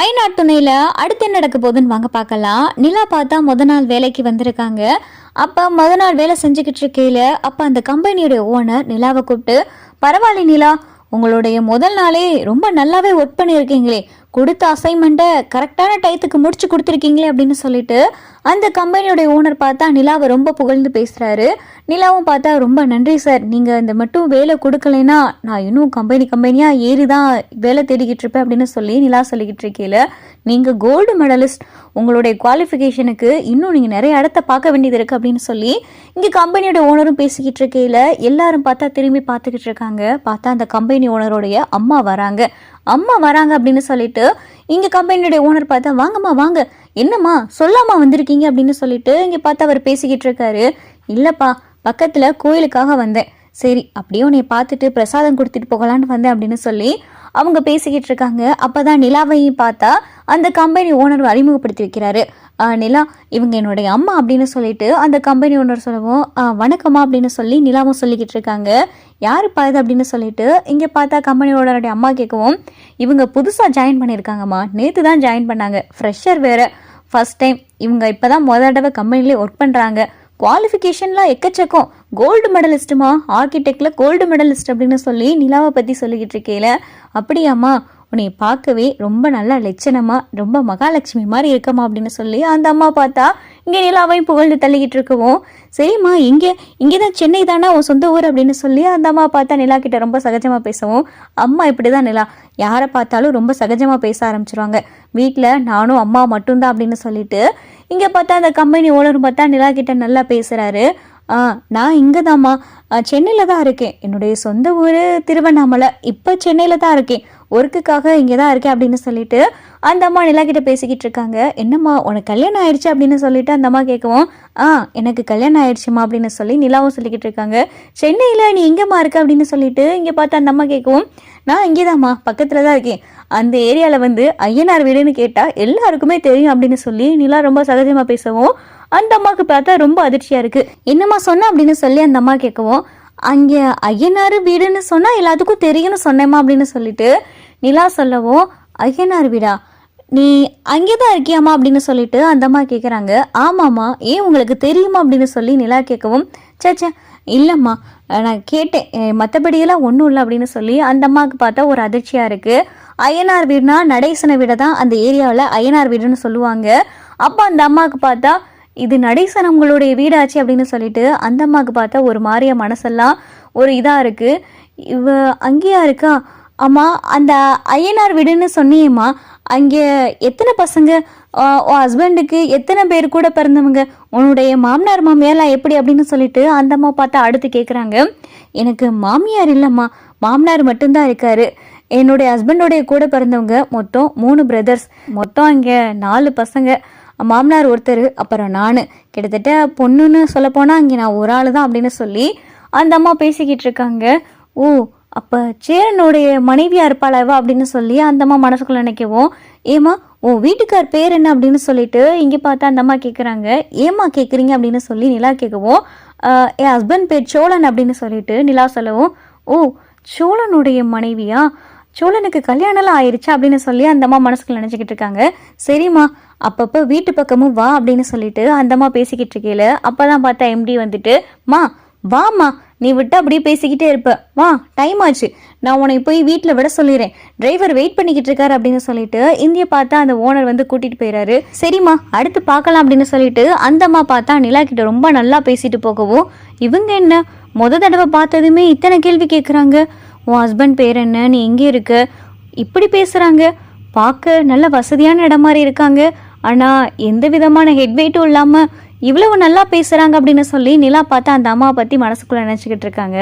ஐநாட் துணையில் அடுத்து என்ன நடக்க போகுதுன்னு வாங்க பார்க்கலாம். நிலா பார்த்தா முத நாள் வேலைக்கு வந்திருக்காங்க. அப்போ முத நாள் வேலை செஞ்சுக்கிட்டு இருக்கையில அப்போ அந்த கம்பெனியோடைய ஓனர் நிலாவை கூப்பிட்டு பரவாயில்ல நிலா உங்களுடைய முதல் நாளே ரொம்ப நல்லாவே ஒர்க் பண்ணியிருக்கீங்களே. கொடுத்த அசைன்மெண்ட்டை கரெக்டான டயத்துக்கு முடிச்சு கொடுத்துருக்கீங்களே அப்படின்னு சொல்லிட்டு அந்த கம்பெனியோட ஓனர் பார்த்தா நிலாவை ரொம்ப புகழ்ந்து பேசுகிறாரு நிலாவும் பார்த்தா ரொம்ப நன்றி சார் நீங்கள் இந்த மட்டும் வேலை கொடுக்கலைன்னா நான் இன்னும் கம்பெனி கம்பெனியாக ஏறி தான் வேலை தேடிக்கிட்டு இருப்பேன் அப்படின்னு சொல்லி நிலா சொல்லிக்கிட்டு இருக்கையில நீங்கள் கோல்டு மெடலிஸ்ட் உங்களுடைய குவாலிஃபிகேஷனுக்கு இன்னும் நீங்கள் நிறைய இடத்த பார்க்க வேண்டியது இருக்குது அப்படின்னு சொல்லி இங்கே கம்பெனியோட ஓனரும் பேசிக்கிட்டு இருக்கையில் எல்லாரும் பார்த்தா திரும்பி பார்த்துக்கிட்டு இருக்காங்க. பார்த்தா அந்த கம்பெனி ஓனருடைய அம்மா வராங்க. அம்மா வராங்க அப்படின்னு சொல்லிட்டு இங்கே கம்பெனியுடைய ஓனர் பார்த்தா வாங்கம்மா வாங்க. என்னம்மா சொல்லாமா வந்திருக்கீங்க? அப்படின்னு சொல்லிட்டு இங்கே பார்த்தா அவர் பேசிக்கிட்டு இருக்காரு. இல்லைப்பா பக்கத்தில் கோயிலுக்காக வந்தேன். சரி அப்படியே உன்னை பார்த்துட்டு பிரசாதம் கொடுத்துட்டு போகலான்னு வந்தேன் அப்படின்னு சொல்லி அவங்க பேசிக்கிட்டு இருக்காங்க. அப்போ தான் நிலாவையும் பார்த்தா அந்த கம்பெனி ஓனர் அறிமுகப்படுத்தி வைக்கிறாரு. நிலா இவங்க என்னுடைய அம்மா அப்படின்னு சொல்லிட்டு அந்த கம்பெனி ஓனர் சொல்லவும் வணக்கம்மா அப்படின்னு சொல்லி நிலாவும் சொல்லிக்கிட்டு இருக்காங்க. யாருப்பா இது? அப்படின்னு சொல்லிட்டு இங்கே பார்த்தா கம்பெனி ஓனருடைய அம்மா கேட்கவும் இவங்க புதுசாக ஜாயின் பண்ணியிருக்காங்கம்மா. நேற்று தான் ஜாயின் பண்ணாங்க. ஃப்ரெஷர் வேறு. ஃபர்ஸ்ட் டைம் இவங்க இப்போ தான் முத தடவை கம்பெனிலே ஒர்க் பண்ணுறாங்க குவாலிஃபிகேஷன்லாம் எக்கச்சக்கம். கோல்டு மெடலிஸ்ட்டுமா ஆர்கிடெக்டில் கோல்டு மெடலிஸ்ட் அப்படின்னு சொல்லி நிலாவை பற்றி சொல்லிக்கிட்டு இருக்கையில அப்படியாம்மா. உன்னை பார்க்கவே ரொம்ப நல்லா லட்சணமாக ரொம்ப மகாலட்சுமி மாதிரி இருக்கம்மா அப்படின்னு சொல்லி அந்த அம்மா பார்த்தா இங்கே நிலாவையும் புகழ்ந்து தள்ளிக்கிட்டு இருக்கவும் சரிம்மா இங்கே இங்கே தான் சென்னை தானே உன் சொந்த ஊர் அப்படின்னு சொல்லி அந்த அம்மா பார்த்தா நிலா கிட்ட ரொம்ப சகஜமாக பேசவும் அம்மா இப்படி தான் நிலா யாரை பார்த்தாலும் ரொம்ப சகஜமாக பேச ஆரம்பிச்சிருவாங்க. வீட்டில் நானும் அம்மா மட்டும்தான் அப்படின்னு சொல்லிட்டு இங்கே பார்த்தா அந்த கம்பெனி ஓனர் பார்த்தா நிலா கிட்ட நல்லா பேசுகிறாரு நான் இங்கே தாம்மா சென்னையில் தான் இருக்கேன். என்னுடைய சொந்த ஊர் திருவண்ணாமலை. இப்போ சென்னையில் தான் இருக்கேன். ஒர்க்குக்காக இங்கே தான் இருக்கேன் அப்படின்னு சொல்லிட்டு அந்த அம்மா நிலா கிட்ட பேசிக்கிட்டு இருக்காங்க. என்னம்மா உனக்கு கல்யாணம் ஆயிடுச்சு அப்படின்னு சொல்லிட்டு அந்த அம்மா கேட்கவும் ஆ எனக்கு கல்யாணம் ஆயிடுச்சுமா அப்படின்னு சொல்லி நிலாவும் சொல்லிக்கிட்டு இருக்காங்க. சென்னையில் நீ எங்கேம்மா இருக்க அப்படின்னு சொல்லிட்டு இங்கே பார்த்து அந்த அம்மா கேட்கவும் நான் இங்கே தாம்மா பக்கத்தில் தான் இருக்கேன். அந்த ஏரியாவில் வந்து ஐயனார் வீடுன்னு கேட்டால் எல்லாருக்குமே தெரியும் அப்படின்னு சொல்லி நிலா ரொம்ப சகஜமாக பேசவும் அந்த அம்மாவுக்கு பார்த்தா ரொம்ப அதிர்ச்சியாக இருக்குது என்னம்மா சொன்ன அப்படின்னு சொல்லி அந்த அம்மா கேட்கவும் அங்கே ஐயனார் வீடுன்னு சொன்னால் எல்லாத்துக்கும் தெரியும்னு சொன்னேம்மா அப்படின்னு சொல்லிட்டு நிலா சொல்லவும் ஐயனார் வீடா? நீ அங்கே தான் இருக்கியாம்மா அப்படின்னு சொல்லிட்டு அந்த அம்மா கேட்குறாங்க ஆமாம்மா ஏன் உங்களுக்கு தெரியுமா அப்படின்னு சொல்லி நிலா கேட்கவும் சேச்சே இல்லைம்மா நான் கேட்டேன். மற்றபடியெல்லாம் ஒன்றும் இல்லை அப்படின்னு சொல்லி அந்த அம்மாவுக்கு பார்த்தா ஒரு அதிர்ச்சியாக இருக்குது அய்யனார் வீடுனா நடேசன வீடை தான் அந்த ஏரியாவில் அய்யனார் வீடுன்னு சொல்லுவாங்க. அப்போ அந்த அம்மாவுக்கு பார்த்தா இது நடேசனங்களுடைய வீடாச்சு அப்படின்னு சொல்லிட்டு அந்த அம்மாவுக்கு பார்த்தா ஒரு மாறிய மனசெல்லாம் ஒரு இதாக இருக்குது இவ அங்கேயா இருக்கா? அம்மா அந்த ஐயனார் வீடுன்னு சொன்னியேம்மா அங்கே எத்தனை பசங்க? உன் ஹஸ்பண்டுக்கு எத்தனை பேர் கூட பிறந்தவங்க? உன்னுடைய மாமனார் மாமியார்லாம் எப்படி அப்படின்னு சொல்லிட்டு அந்த அம்மா பார்த்தா அடுத்து கேட்குறாங்க எனக்கு மாமியார் இல்லைம்மா. மாமனார் மட்டும்தான் இருக்காரு. என்னுடைய ஹஸ்பண்டோடைய கூட பிறந்தவங்க மொத்தம் மூணு பிரதர்ஸ். மொத்தம் இங்கே நாலு பசங்க. மாமனார் ஒருத்தர் அப்புறம் நான். கிட்டத்தட்ட பொண்ணுன்னு சொல்லப்போனால் இங்கே நான் ஒரு ஆள் தான் அப்படின்னு சொல்லி அந்த அம்மா பேசிக்கிட்டு இருக்காங்க. ஓ அப்போ சேரனுடைய மனைவியாக இருப்பாளவா அப்படின்னு சொல்லி அந்த அம்மா மனசுக்குள்ள நினைக்கவும் ஏமா ஓ வீட்டுக்கார் பேர் என்ன? அப்படின்னு சொல்லிட்டு இங்கே பார்த்தா அந்த அம்மா கேட்குறாங்க ஏமா கேட்குறீங்க அப்படின்னு சொல்லி நிலா கேட்கவும் என் ஹஸ்பண்ட் பேர் சோழன் அப்படின்னு சொல்லிட்டு நிலா சொல்லவும் ஓ சோழனுடைய மனைவியா? சோழனுக்கு கல்யாணம்லாம் ஆயிடுச்சு அப்படின்னு சொல்லி அந்த அம்மா மனசுக்குள்ள நினச்சிக்கிட்டு இருக்காங்க. சரிம்மா அப்பப்போ வீட்டு பக்கமும் வா அப்படின்னு சொல்லிட்டு அந்த அம்மா பேசிக்கிட்டு இருக்கையில அப்போதான் பார்த்தா எம்டி வந்துட்டு மா வாம்மா நீ விட்டு அப்படியே பேசிக்கிட்டே இருப்ப. வா டைம் ஆச்சு. நான் உன்னை போய் வீட்டில் விட சொல்லிடுறேன் டிரைவர் வெயிட் பண்ணிக்கிட்டு இருக்காரு அப்படின்னு சொல்லிட்டு இந்திய பார்த்தா அந்த ஓனர் வந்து கூட்டிட்டு போயிறாரு. சரிம்மா அடுத்து பார்க்கலாம் அப்படின்னு சொல்லிட்டு அந்த அம்மா பார்த்தா நிலா கிட்ட ரொம்ப நல்லா பேசிட்டு போகவும் இவங்க என்ன? முத தடவை பார்த்ததுமே இத்தனை கேள்வி கேட்குறாங்க உன் ஹஸ்பண்ட் பேர் என்ன? நீ எங்கே இருக்க? இப்படி பேசுகிறாங்க பார்க்க நல்ல வசதியான இடம் மாதிரி இருக்காங்க. ஆனால் எந்த விதமான ஹெட் வெயிட்டும் இல்லாமல் இவ்வளவு நல்லா பேசுகிறாங்க அப்படின்னு சொல்லி நிலா பார்த்து அந்த அம்மாவை பற்றி மனசுக்குள்ளே நினச்சிக்கிட்டு இருக்காங்க.